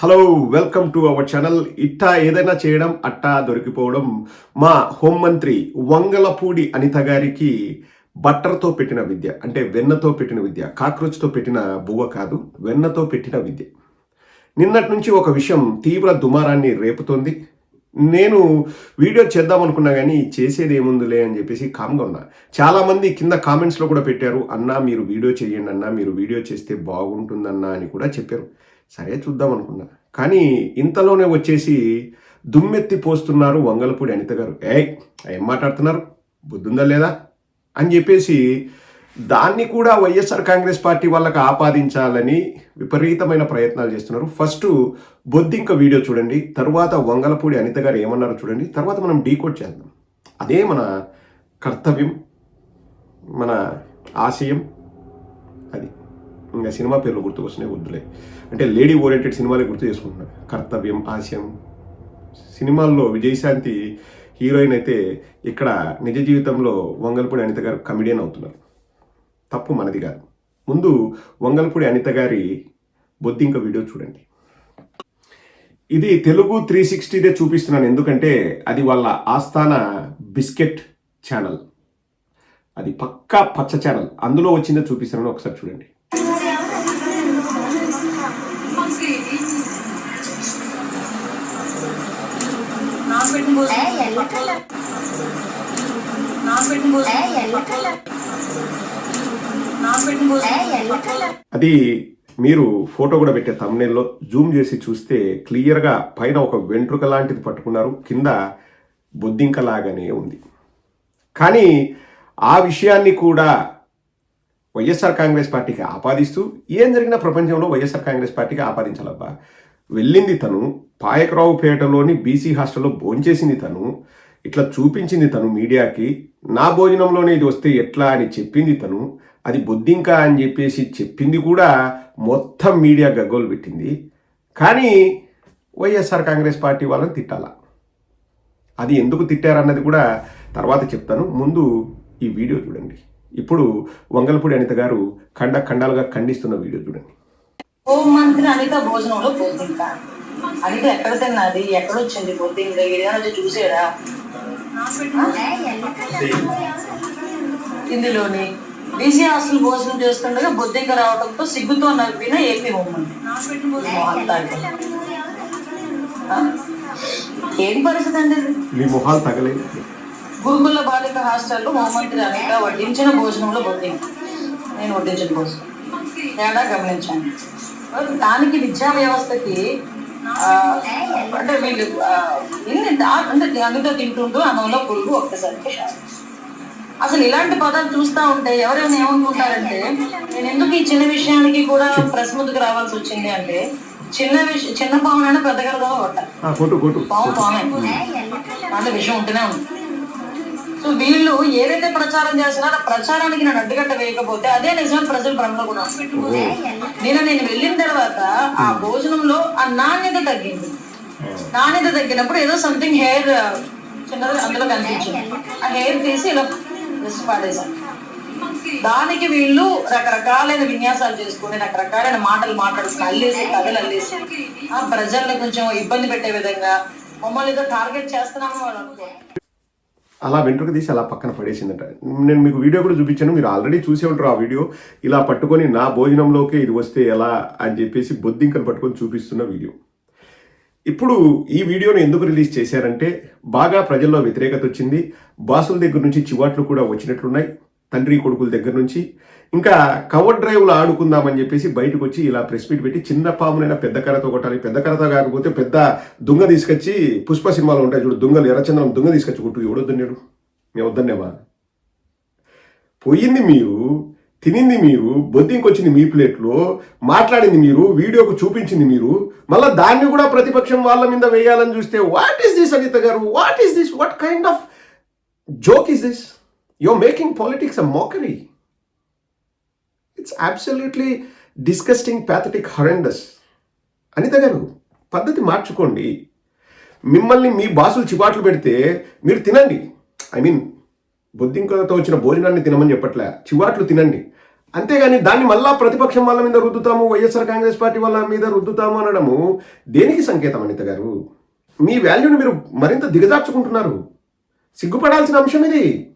Hello welcome to our channel ఇట్టా ఏదైనా చేయడం అట్టా దొరికిపోవడం. మా హోంమంత్రి వంగలపూడి అనిత గారికి బట్టర్తో పెట్టిన విద్య అంటే వెన్నతో పెట్టిన విద్య కాక్రోచ్తో పెట్టిన బువ్వ కాదు వెన్నతో పెట్టిన విద్య. నిన్నటి నుంచి ఒక విషయం తీవ్ర దుమారాన్ని రేపుతోంది. నేను వీడియో చేద్దాం అనుకున్నా కానీ చేసేది ఏముందిలే అని చెప్పేసి కామ్గా ఉన్నా. చాలామంది కింద కామెంట్స్లో కూడా పెట్టారు అన్నా మీరు వీడియో చేయండి అన్నా మీరు వీడియో చేస్తే బాగుంటుందన్నా అని కూడా చెప్పారు. సరే చూద్దాం అనుకున్నా. కానీ ఇంతలోనే వచ్చేసి దుమ్మెత్తి పోస్తున్నారు వంగలపూడి అనిత గారు. ఏయ్ ఏం మాట్లాడుతున్నారు? బుద్ధుందా లేదా? అని చెప్పేసి దాన్ని కూడా వైఎస్ఆర్ కాంగ్రెస్ పార్టీ వాళ్ళకి ఆపాదించాలని విపరీతమైన ప్రయత్నాలు చేస్తున్నారు. ఫస్ట్ బొద్దింక వీడియో చూడండి తర్వాత వంగలపూడి అనిత గారు ఏమన్నారో చూడండి తర్వాత మనం డీకోడ్ చేద్దాం. అదే మన కర్తవ్యం మన ఆశయం అది. ఇంకా సినిమా పేర్లు గుర్తుకొస్తున్నాయి వద్దులే అంటే లేడీ ఓరియంటెడ్ సినిమాలే గుర్తు చేసుకుంటున్నారు కర్తవ్యం ఆశయం. సినిమాల్లో విజయశాంతి హీరోయిన్ అయితే ఇక్కడ నిజ జీవితంలో వంగల్పూడి అనిత గారు కమిడియన్ అవుతున్నారు. తప్పు మనది కాదు. ముందు వంగల్పూడి అనిత గారి బొద్దింక వీడియో చూడండి. ఇది తెలుగు త్రీ సిక్స్టీదే చూపిస్తున్నాను. ఎందుకంటే అది వాళ్ళ ఆస్థాన బిస్కెట్ ఛానల్ అది పక్కా పచ్చ ఛానల్ అందులో వచ్చిందే చూపిస్తున్నాను. ఒకసారి చూడండి నాకు పెట్టిన కోసం ఏ, ఎల్ల కలర్? నాకు పెట్టిన కోసం ఏ, ఎల్ల కలర్? నాకు పెట్టిన కోసం ఏ, ఎల్ల కలర్? అది మీరు ఫోటో కూడా పెట్టే తమ్నేల్లో జూమ్ చేసి చూస్తే క్లియర్గా పైన ఒక వెంట్రుక లాంటిది పట్టుకున్నారు. కింద బొద్దింక లాగానే ఉంది. కానీ ఆ విషయాన్ని కూడా వైఎస్ఆర్ కాంగ్రెస్ పార్టీకి ఆపాదిస్తూ ఏం జరిగినా ప్రపంచంలో వైఎస్ఆర్ కాంగ్రెస్ పార్టీకి ఆపాదించాలబ్బా. వెళ్ళింది తను. పాయకరావుపేటలోని బీసీ హాస్టల్లో భోంచేసింది తను. ఇట్లా చూపించింది తను మీడియాకి నా భోజనంలోనే ఇది వస్తే ఎట్లా అని చెప్పింది తను అది బొద్దింక అని చెప్పేసి చెప్పింది కూడా మొత్తం మీడియా గగ్గోలు పెట్టింది. కానీ వైఎస్ఆర్ కాంగ్రెస్ పార్టీ వాళ్ళని తిట్టాల. అది ఎందుకు తిట్టారన్నది కూడా తర్వాత చెప్తాను. ముందు ఈ వీడియో చూడండి. ఇప్పుడు వంగలపూడి అనిత గారు ఖండ ఖండాలుగా ఖండిస్తున్న వీడియో చూడండి. హోమ్ మంత్రి అనిత భోజనంలో బొద్దింక అనిత ఎక్కడ తిన్నది? ఎక్కడ వచ్చింది? బొద్దింక ఏదైనా వచ్చి ఇందులోని బీసీ హాస్టల్ భోజనం చేస్తుండగా బొద్దింక రావడంతో సిగ్గుతో నవ్విన ఏపీ. ఆ? ఏం పరిస్థితి అండి? మీ మొహాలు తగలేదు గురుకుల బాలిక హాస్టల్లో హోంమంత్రి అనిత వడ్డించిన భోజనంలో బొద్దింక నేను వడ్డించిన భోజనం తేడా గమనించాను దానికి విద్యా వ్యవస్థకి అంటే వీళ్ళు అంటే అనిత తింటుంటూ అన్నంలో పురుగు ఒక్కసారికి షాక్. అసలు ఇలాంటి పదాలు చూస్తా ఉంటే ఎవరైనా ఏమనుకుంటారంటే నేను ఎందుకు ఈ చిన్న విషయానికి కూడా ప్రెస్ ముందుకు రావాల్సి వచ్చింది అంటే చిన్న విషయం చిన్న పావునైనా పెద్ద కదా కొట్టాలి పావు పామే ఎల్ల కలర్? దాంట్లో విషయం ఉంటూనే ఉంది సో వీళ్ళు ఏదైతే ప్రచారం చేస్తున్నారో ఆ ప్రచారానికి నేను అడ్డుకట్ట వేయకపోతే అదే నిజం ప్రజలు ఎల్ల నేను నేను వెళ్ళిన తర్వాత ఆ భోజనంలో ఆ నాణ్యత తగ్గింది. నాణ్యత తగ్గినప్పుడు ఏదో సంథింగ్ హెయిర్ చిన్నది అందులో కనిపించింది. ఆ హెయిర్ తీసి ఇలా జస్ట్ పాడేశాను దానికి వీళ్ళు రకరకాలైన విన్యాసాలు చేసుకుని రకరకాలైన మాటలు మాట్లాడుకుని అల్లేసి కథలు అల్లేసి ఆ ప్రజల్ని కొంచెం ఇబ్బంది పెట్టే విధంగా మమ్మల్ని ఏదో టార్గెట్ చేస్తున్నామని వాళ్ళు అనుకోరు. అలా వెంట్రుక తీసి అలా పక్కన పడేసిందట. నేను మీకు వీడియో కూడా చూపించాను మీరు ఆల్రెడీ చూసే ఉంటారు ఆ వీడియో. ఇలా పట్టుకొని నా భోజనంలోకి ఇది వస్తే ఎలా అని చెప్పేసి బొద్దింకను పట్టుకొని చూపిస్తున్న వీడియో. ఇప్పుడు ఈ వీడియోను ఎందుకు రిలీజ్ చేశారంటే బాగా ప్రజల్లో వ్యతిరేకత వచ్చింది. బాసుల దగ్గర నుంచి చివాట్లు కూడా వచ్చినట్లున్నాయి. తండ్రి కొడుకుల దగ్గర నుంచి. ఇంకా కవర్ డ్రైవ్లు ఆడుకుందామని చెప్పేసి బయటకు వచ్చి ఇలా ప్రెస్ మీట్ పెట్టి చిన్న పామునైనా పెద్ద కర్రతో కొట్టాలి పెద్ద కర్రతో కాకపోతే పెద్ద దుంగ తీసుకొచ్చి పుష్ప సినిమాలో ఉంటాయి చూడు దుంగలు ఎర్రచందనం దుంగ తీసుకొచ్చి కొట్టు. ఎవడొద్దన్నాడు మేము వద్దన్నేమా? పోయింది మీరు తినింది మీరు బొద్దింకొచ్చింది మీ ప్లేట్లో మాట్లాడింది మీరు వీడియోకు చూపించింది మీరు మళ్ళీ దాన్ని కూడా ప్రతిపక్షం వాళ్ళ మీద వేయాలని చూస్తే what is this Anitha garu? What is this what kind of joke is this you're making politics a mockery. It's absolutely disgusting, pathetic horrendous Anitha garu పద్ధతి మార్చుకోండి. మిమ్మల్ని మీ బాసులు చివాట్లు పెడితే మీరు తినండి. ఐ మీన్ బొద్దింకలతో వచ్చిన భోజనాన్ని తినమని చెప్పట్లే. చివాట్లు తినండి. అంతేగాని దాన్ని మళ్ళా ప్రతిపక్షం వాళ్ళ మీద రుద్దుతాము వైఎస్ఆర్ కాంగ్రెస్ పార్టీ వాళ్ళ మీద రుద్దుతాము అనడము దేనికి సంకేతం అనిత గారు? మీ వాల్యూని మీరు మరింత దిగజార్చుకుంటున్నారు. సిగ్గుపడాల్సిన అంశం ఇది.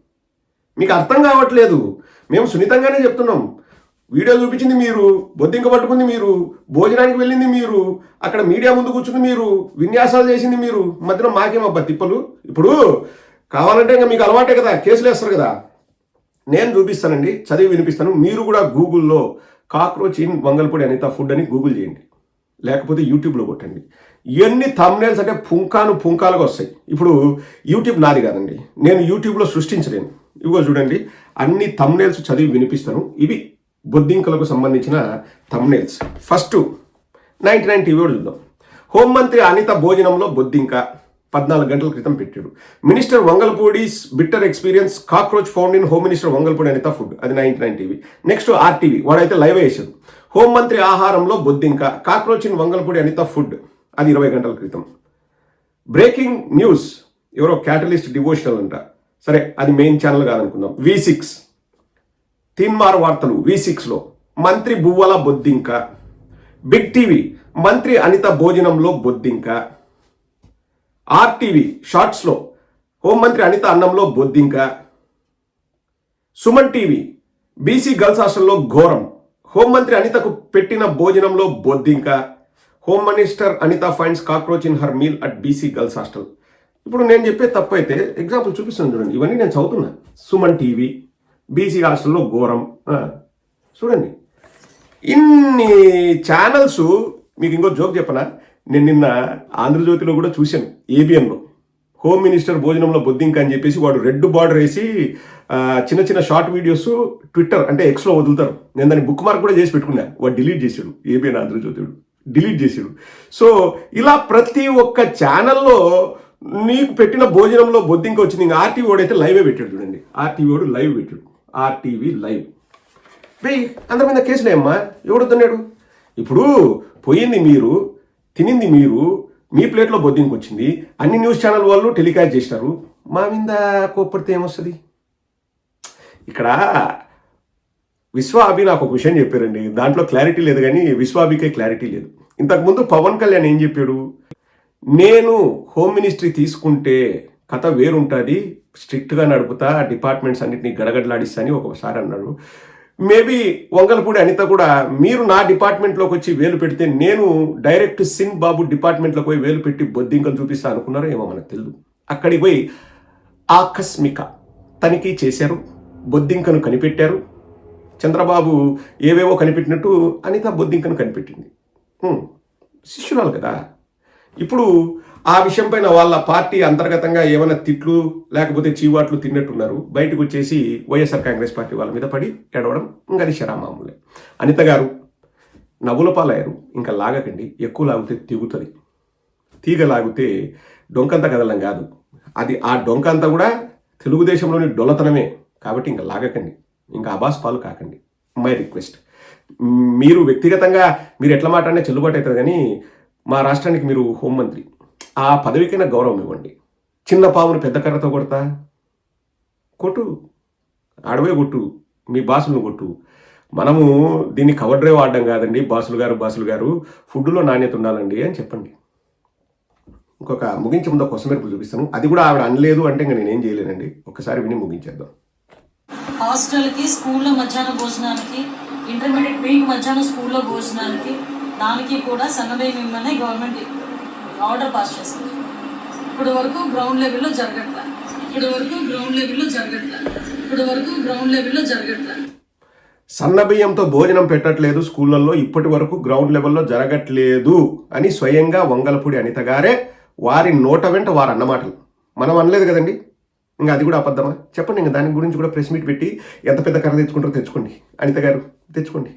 మీకు అర్థం కావట్లేదు. మేము సున్నితంగానే చెప్తున్నాం. వీడియో చూపించింది మీరు బొద్దింక పట్టుకుంది మీరు భోజనానికి వెళ్ళింది మీరు అక్కడ మీడియా ముందు కూర్చుంది మీరు విన్యాసాలు చేసింది మీరు మధ్యలో మాకేమబ్బా తిప్పలు? ఇప్పుడు కావాలంటే ఇంకా మీకు అలవాటే కదా కేసులు వేస్తారు కదా. నేను చూపిస్తానండి చదివి వినిపిస్తాను. మీరు కూడా గూగుల్లో cockroach in Vangalapudi Anitha food అని గూగుల్ చేయండి. లేకపోతే యూట్యూబ్లో కొట్టండి. ఎన్ని థమ్నేల్స్ అంటే పుంకాను పుంకాలుగా వస్తాయి. ఇప్పుడు యూట్యూబ్ నాది కాదండి. నేను యూట్యూబ్లో సృష్టించలేను. ఇవిగో చూడండి అన్ని తమ్నేల్స్ చదివి వినిపిస్తాను. ఇవి బొద్దింకలకు సంబంధించిన thumbnails first ninety nine TV కూడా చూద్దాం. హోంమంత్రి అనిత భోజనంలో బొద్దింక పద్నాలుగు గంటల క్రితం పెట్టాడు. Minister Vangalapudi's bitter experience cockroach found in home minister Vangalapudi Anitha food. అది ninety nine TV next RTV వాడైతే లైవ్ వేసాడు. హోంమంత్రి ఆహారంలో బొద్దింక cockroach in Vangalapudi Anitha food. అది ఇరవై గంటల క్రితం. బ్రేకింగ్ న్యూస్ ఎవరో క్యాటలిస్ట్ డివోషనల్ అంట. సరే అది మెయిన్ ఛానల్ కాదనుకుందాం. వి సిక్స్ తీన్మార్ వార్తలు వి సిక్స్లో మంత్రి బువ్వల బొద్దింక. బిగ్ టీవీ మంత్రి అనిత భోజనంలో బొద్దింక. ఆర్టీవీ షార్ట్స్లో హోంమంత్రి అనిత అన్నంలో బొద్దింక. సుమన్ టీవీ బీసీ గర్ల్స్ హాస్టల్లో ఘోరం. హోంమంత్రి అనితకు పెట్టిన భోజనంలో బొద్దింక. Home minister Anitha finds cockroach in her meal at BC girls hostel. ఇప్పుడు నేను చెప్పే తప్పు అయితే ఎగ్జాంపుల్ చూపిస్తాను చూడండి. ఇవన్నీ నేను చదువుతున్నా. సుమన్ టీవీ బీసీ హాస్టల్లో ఘోరం. చూడండి. ఇన్ని ఛానల్స్ మీకు ఇంకో జోక్ చెప్పనా? నేను నిన్న ఆంధ్రజ్యోతిలో కూడా చూశాను ఏబిఎన్లో హోమ్ మినిస్టర్ భోజనంలో బొద్దింక అని చెప్పేసి వాడు రెడ్ బార్డర్ వేసి చిన్న చిన్న షార్ట్ వీడియోస్ ట్విట్టర్ అంటే ఎక్స్లో వదులుతారు. నేను దాన్ని బుక్ మార్క్ కూడా చేసి పెట్టుకున్నాను వాడు డిలీట్ చేశాడు ఏబిఎన్ ఆంధ్రజ్యోతిడు. డిలీట్ చేశాడు. సో ఇలా ప్రతి ఒక్క ఛానల్లో నీకు పెట్టిన భోజనంలో బొద్దింక వచ్చింది ఇంకా ఆర్టీవీ అయితే లైవే పెట్టాడు చూడండి. ఆర్టీవీ ఓడు లైవ్ పెట్టాడు. ఆర్టీవీ లైవ్ వెయ్యి అందరి మీద కేసులే అమ్మా ఎవడు వద్దన్నాడు? ఇప్పుడు పోయింది మీరు తినింది మీరు మీ ప్లేట్లో బొద్దింకి వచ్చింది అన్ని న్యూస్ ఛానల్ వాళ్ళు టెలికాస్ట్ చేసినారు. మా మీద కోప్పడితే ఏమొస్తుంది? ఇక్కడ విశ్వాభి నాకు ఒక విషయం చెప్పారండి. దాంట్లో క్లారిటీ లేదు కానీ విశ్వాభికే క్లారిటీ లేదు. ఇంతకుముందు పవన్ కళ్యాణ్ ఏం చెప్పాడు? నేను హోమ్ మినిస్ట్రీ తీసుకుంటే కథ వేరుంటుంది స్ట్రిక్ట్గా నడుపుతా డిపార్ట్మెంట్స్ అన్నిటిని గడగడలాడిస్తా అని ఒకసారి అన్నాడు. మేబీ వంగలపూడి అనిత కూడా మీరు నా డిపార్ట్మెంట్లోకి వచ్చి వేలు పెడితే నేను డైరెక్ట్ సింగ్ బాబు డిపార్ట్మెంట్లోకి పోయి వేలు పెట్టి బొద్దింకలు చూపిస్తా అనుకున్నారో ఏమో మనకు తెలియదు అక్కడికి పోయి ఆకస్మిక తనిఖీ చేశారు బొద్దింకను కనిపెట్టారు. చంద్రబాబు ఏవేవో కనిపెట్టినట్టు అనిత బొద్దింకను కనిపెట్టింది. శిష్యురాలు కదా. ఇప్పుడు ఆ విషయం పైన వాళ్ళ పార్టీ అంతర్గతంగా ఏమైనా తిట్లు లేకపోతే చీవాట్లు తిన్నట్టున్నారు. బయటకు వచ్చేసి వైఎస్ఆర్ కాంగ్రెస్ పార్టీ వాళ్ళ మీద పడి ఎడవడం ఇంకా అది శరామామూలే అనిత గారు నవ్వుల పాలయ్యారు. ఇంకా లాగకండి. ఎక్కువ లాగితే తిగుతుంది. తీగ లాగితే డొంకంత కదలం కాదు. అది ఆ డొంకంతా కూడా తెలుగుదేశంలోని డొలతనమే కాబట్టి ఇంకా లాగకండి. ఇంకా అబాస్ పాలు కాకండి. My request. మీరు వ్యక్తిగతంగా మీరు ఎట్లా మాట్లాడినా చెల్లుబాటు అవుతుంది కానీ మా రాష్ట్రానికి మీరు హోంమంత్రి. ఆ పదవికైనా గౌరవం ఇవ్వండి. చిన్న పావును పెద్ద కర్రతో కొడతా? కొట్టు. ఆడవే కొట్టు. మీ బాసులను కొట్టు. మనము దీన్ని కవర్ డ్రైవ్ ఆడడం కాదండి. బాసులు గారు బాసులు గారు ఫుడ్లో నాణ్యత ఉండాలండి అని చెప్పండి. ఇంకొక ముగించే ముందు ఒక మెరుపు చూపిస్తాను. అది కూడా ఆవిడ అనలేదు అంటే ఇంకా నేనేం చేయలేనండి. ఒకసారి విని ముగించేద్దాం. హాస్టల్కి స్కూల్లో మధ్యాహ్న భోజనానికి ఇంటర్మీడియట్ వీక్ మధ్యాహ్నం స్కూల్లో భోజనానికి దానికి కూడా సన్నబియ్యం ఇమ్మని గవర్నమెంట్ ఆర్డర్ పాస్ చేసింది. ఇప్పుడు వరకు గ్రౌండ్ లెవెల్లో జరగట్లా. ఇప్పుడు వరకు గ్రౌండ్ లెవెల్లో జరగట్లా. ఇప్పుడు వరకు గ్రౌండ్ లెవెల్లో జరగట్లా. సన్నబియ్యంతో భోజనం పెట్టట్లేదు స్కూళ్ళల్లో ఇప్పటి వరకు గ్రౌండ్ లెవెల్లో జరగట్లేదు అని స్వయంగా వంగలపూడి అనిత గారే వారి నోట వెంట వారు అన్నమాటలు మనం అనలేదు కదండి? ఇంకా అది కూడా అబద్ధమా? చెప్పండి ఇంకా దాని గురించి కూడా ప్రెస్ మీట్ పెట్టి ఎంత పెద్ద కర్ర తెచ్చుకుంటారో తెచ్చుకోండి. అనిత గారు తెచ్చుకోండి.